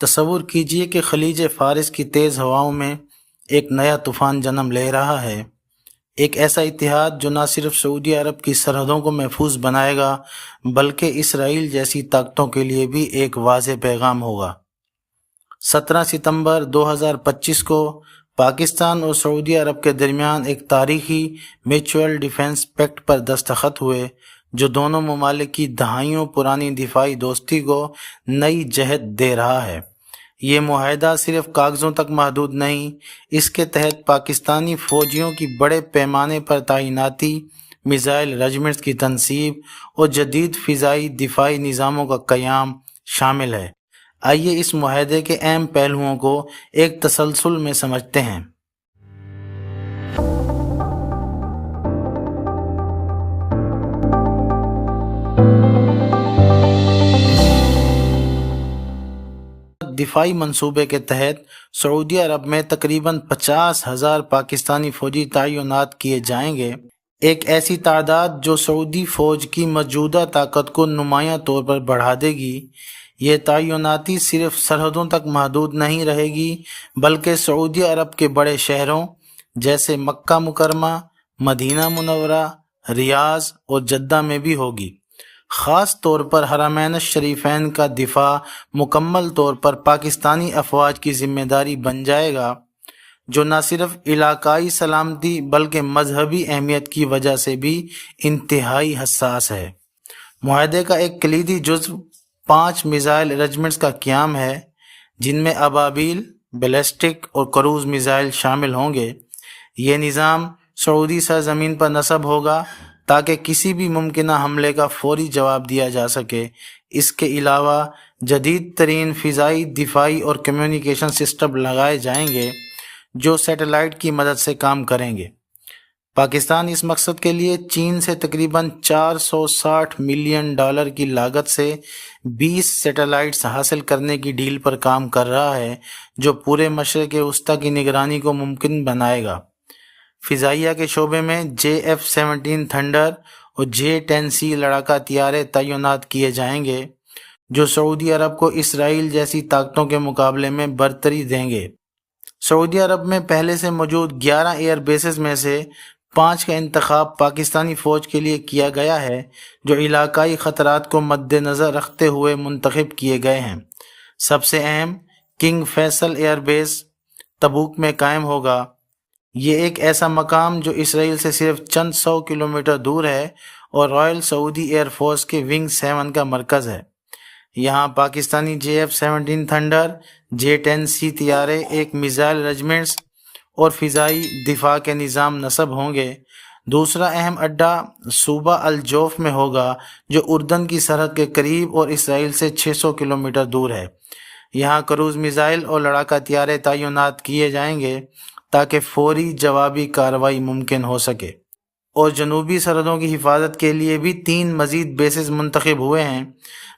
تصور کیجیے کہ خلیج فارس کی تیز ہواؤں میں ایک نیا طوفان جنم لے رہا ہے۔ ایک ایسا اتحاد جو نہ صرف سعودی عرب کی سرحدوں کو محفوظ بنائے گا، بلکہ اسرائیل جیسی طاقتوں کے لیے بھی ایک واضح پیغام ہوگا۔ سترہ ستمبر دو ہزار پچیس کو پاکستان اور سعودی عرب کے درمیان ایک تاریخی میچول ڈیفنس پیکٹ پر دستخط ہوئے۔ جو دونوں ممالک کی دہائیوں، پرانی دفاعی دوستی کو نئی جہت دے رہا ہے۔ یہ معاہدہ صرف کاغذوں تک محدود نہیں، اس کے تحت پاکستانی فوجیوں کی بڑے پیمانے پر تعیناتی میزائل رجمنٹس کی تنصیب اور جدید فضائی دفاعی نظاموں کا قیام شامل ہے۔ آئیے اس معاہدے کے اہم پہلوؤں کو ایک تسلسل میں سمجھتے ہیں۔ دفاعی منصوبے کے تحت سعودی عرب میں تقریباً پچاس ہزار پاکستانی فوجی تعینات کیے جائیں گے۔ ایک ایسی تعداد جو سعودی فوج کی موجودہ طاقت کو نمایاں طور پر بڑھا دے گی۔ یہ تعیناتی صرف سرحدوں تک محدود نہیں رہے گی، بلکہ سعودی عرب کے بڑے شہروں جیسے مکہ مکرمہ، مدینہ منورہ، ریاض اور جدہ میں بھی ہوگی۔ خاص طور پر حرمین شریفین کا دفاع مکمل طور پر پاکستانی افواج کی ذمہ داری بن جائے گا، جو نہ صرف علاقائی سلامتی بلکہ مذہبی اہمیت کی وجہ سے بھی انتہائی حساس ہے۔ معاہدے کا ایک کلیدی جزو پانچ میزائل رجمنٹس کا قیام ہے، جن میں ابابیل، بیلسٹک اور کروز میزائل شامل ہوں گے۔ یہ نظام سعودی سرزمین پر نصب ہوگا۔ تاکہ کسی بھی ممکنہ حملے کا فوری جواب دیا جا سکے۔ اس کے علاوہ جدید ترین فضائی، دفاعی اور کمیونیکیشن سسٹم لگائے جائیں گے جو سیٹلائٹ کی مدد سے کام کریں گے۔ پاکستان اس مقصد کے لیے چین سے تقریباً چار سو ساٹھ ملین ڈالر کی لاگت سے بیس سیٹلائٹس حاصل کرنے کی ڈیل پر کام کر رہا ہے، جو پورے مشرق وسطی کی نگرانی کو ممکن بنائے گا۔ فضائیہ کے شعبے میں جے ایف سیونٹین تھنڈر اور جے ٹین سی لڑاکا طیارے تعینات کیے جائیں گے، جو سعودی عرب کو اسرائیل جیسی طاقتوں کے مقابلے میں برتری دیں گے۔ سعودی عرب میں پہلے سے موجود گیارہ ایئر بیسز میں سے پانچ کا انتخاب پاکستانی فوج کے لیے کیا گیا ہے، جو علاقائی خطرات کو مد نظر رکھتے ہوئے منتخب کیے گئے ہیں۔ سب سے اہم، King Faisal Air Base Tabuk میں قائم ہوگا۔ یہ ایک ایسا مقام جو اسرائیل سے صرف چند سو کلومیٹر دور ہے اور رائل سعودی ایئر فورس کے ونگ سیون کا مرکز ہے۔ یہاں Pakistani J F seventeen thunder, J ten C طیارے ایک میزائل رجمنٹس اور فضائی دفاع کے نظام نصب ہوں گے۔ دوسرا اہم اڈہ صوبہ الجوف میں ہوگا، جو اردن کی سرحد کے قریب اور اسرائیل سے چھ سو کلومیٹر دور ہے۔ یہاں کروز میزائل اور لڑاکا طیارے تعینات کیے جائیں گے۔ تاکہ فوری جوابی کارروائی ممکن ہو سکے۔ اور جنوبی سرحدوں کی حفاظت کے لیے بھی تین مزید بیسز منتخب ہوئے ہیں۔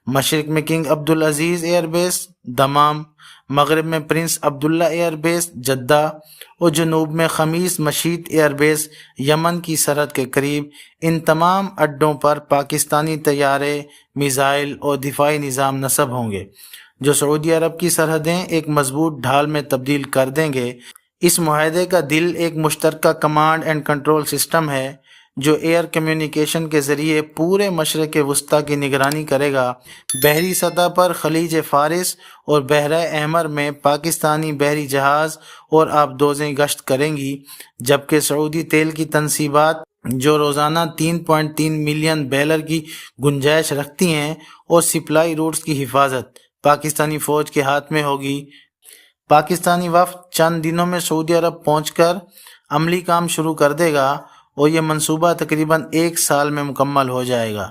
مشرق میں King Abdulaziz Air Base Dammam. مغرب میں Prince Abdullah Air Base Jeddah. اور جنوب میں خمیس مشید ایئر بیس یمن کی سرحد کے قریب۔ ان تمام اڈوں پر پاکستانی طیارے، میزائل اور دفاعی نظام نصب ہوں گے۔ جو سعودی عرب کی سرحدیں ایک مضبوط ڈھال میں تبدیل کر دیں گے۔ اس معاہدے کا دل ایک مشترکہ کمانڈ اینڈ کنٹرول سسٹم ہے، جو ایئر کمیونیکیشن کے ذریعے پورے مشرق وسطی کی نگرانی کرے گا۔ بحری سطح پر خلیج فارس اور بحرۂ احمر میں پاکستانی بحری جہاز اور آبدوزیں گشت کریں گی، جبکہ سعودی تیل کی تنصیبات، جو روزانہ تین پوائنٹ تین ملین بیلر کی گنجائش رکھتی ہیں، اور سپلائی روٹس کی حفاظت پاکستانی فوج کے ہاتھ میں ہوگی۔ پاکستانی وفد چند دنوں میں سعودی عرب پہنچ کر عملی کام شروع کر دے گا اور یہ منصوبہ تقریباً ایک سال میں مکمل ہو جائے گا۔